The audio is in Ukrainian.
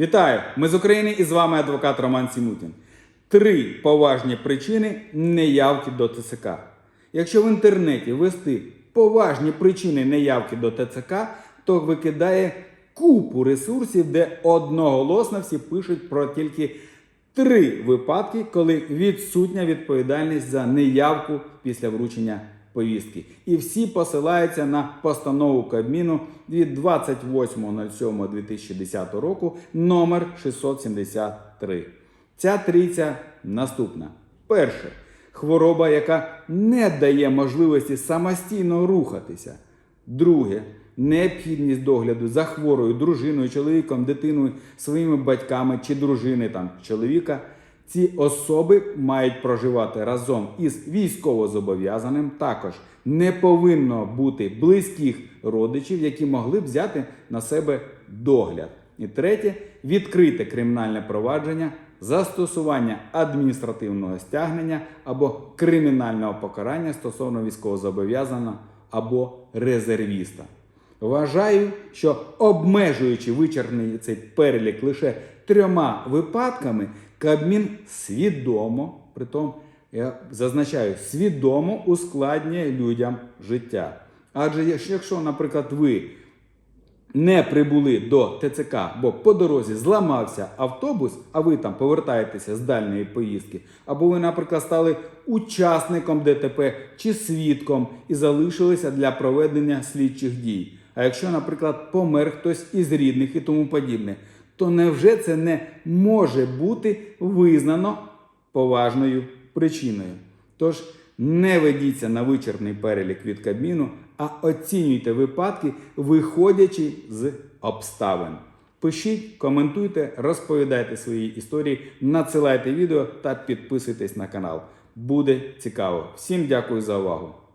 Вітаю! Ми з України і з вами адвокат Роман Сімутін. Три поважні причини неявки до ТЦК. Якщо в інтернеті ввести поважні причини неявки до ТЦК, то викидає купу ресурсів, де одноголосно всі пишуть про тільки три випадки, коли відсутня відповідальність за неявку після вручення повістки. І всі посилаються на постанову Кабміну від 28.07.2010 року номер 673. Ця трійця наступна. Перше. Хвороба, яка не дає можливості самостійно рухатися. Друге. Необхідність догляду за хворою дружиною, чоловіком, дитиною, своїми батьками чи дружини там чоловіка. Ці особи мають проживати разом із військовозобов'язаним. Також не повинно бути близьких родичів, які могли б взяти на себе догляд. І третє відкрите кримінальне провадження, застосування адміністративного стягнення або кримінального покарання стосовно військовозобов'язаного або резервіста. Вважаю, що обмежуючи вичерпний цей перелік лише трьома випадками, Кабмін свідомо, притом я зазначаю, свідомо ускладнює людям життя. Адже якщо, наприклад, ви не прибули до ТЦК, бо по дорозі зламався автобус, а ви там повертаєтеся з дальньої поїздки, або ви, наприклад, стали учасником ДТП чи свідком і залишилися для проведення слідчих дій. А якщо, наприклад, помер хтось із рідних і тому подібне, то невже це не може бути визнано поважною причиною? Тож не ведіться на вичерпний перелік від Кабміну, а оцінюйте випадки, виходячи з обставин. Пишіть, коментуйте, розповідайте свої історії, надсилайте відео та підписуйтесь на канал. Буде цікаво. Всім дякую за увагу!